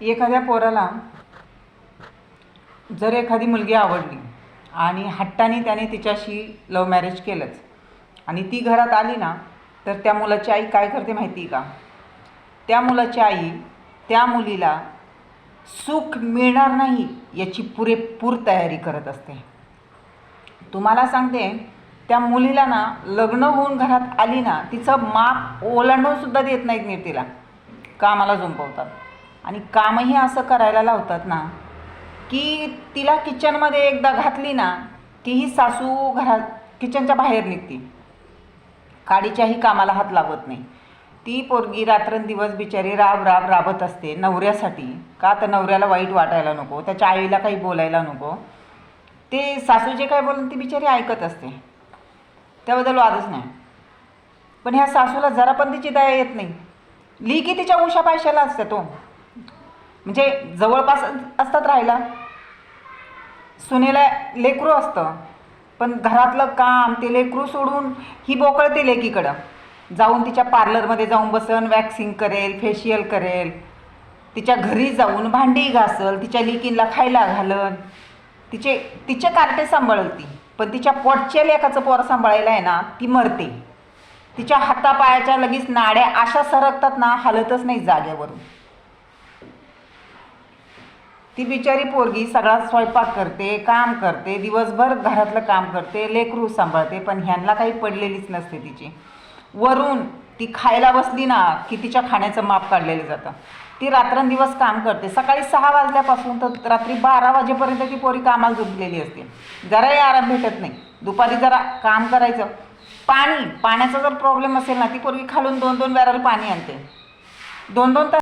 एखाद्या पोराला जर एखादी मुलगी आवडली आणि हट्टाने त्याने तिच्याशी लव्ह मॅरेज केलंच आणि ती घरात आली ना तर त्या मुलाची आई काय करते माहिती आहे का? त्या मुलाची आई त्या मुलीला सुख मिळणार नाही याची पुरेपूर तयारी करत असते. तुम्हाला सांगते त्या मुलीला ना लग्न होऊन घरात आली ना तिचं माप ओलांडून सुद्धा देत नाहीत नीट तिला कामाला झुंपवतात? आणि कामही असं करायला लावतात ना की तिला किचनमध्ये एकदा घातली ना की ही सासू घरात किचनच्या बाहेर निघते. काडीच्याही कामाला हात लावत नाही. ती पोरगी रात्रंदिवस बिचारी राब राब राबत असते नवऱ्यासाठी. का तर नवऱ्याला वाईट वाटायला नको त्याच्या आईला काही बोलायला नको. ते सासू जे काय बोलून ती बिचारी ऐकत असते. त्याबद्दल वादच नाही. पण ह्या सासूला जरा पण तिची दया येत नाही. लिकी तिच्या उशा पायशाला असते तो. म्हणजे जवळपास असतात राहायला. सुनेला लेकरू असतं. पण घरातलं काम ते लेकरू सोडून ही बोकळते लेकीकडं. जाऊन तिच्या पार्लरमध्ये जाऊन बसन वॅक्सिंग करेल फेशियल करेल. तिच्या घरी जाऊन भांडी घासल तिच्या लेकींना खायला घालन. तिचे तिचे कार्टे सांभाळल ती पण तिच्या पोटच्या लेखाचं पोर सांभाळायला आहे ना ती मरते. तिच्या हातापायाच्या लगेच नाड्या अशा सरकतात ना हलतच नाही जागेवरून. ती बिचारी पोरगी सगळा स्वयंपाक करते काम करते दिवसभर घरातलं काम करते लेकरू सांभाळते पण ह्यांना काही पडलेलीच नसते तिची. वरून ती खायला बसली ना की तिच्या खाण्याचं माप काढलेलं जातं. ती रात्रंदिवस काम करते. सकाळी सहा वाजल्यापासून तर रात्री बारा वाजेपर्यंत ती पोरी कामाला झोपलेली असते. जराही आराम भेटत नाही. दुपारी जरा काम करायचं. पाणी पाण्याचा जर प्रॉब्लेम असेल ना ती पोरगी खालून दोन दोन बॅरल पाणी आणते. दोन दोन तास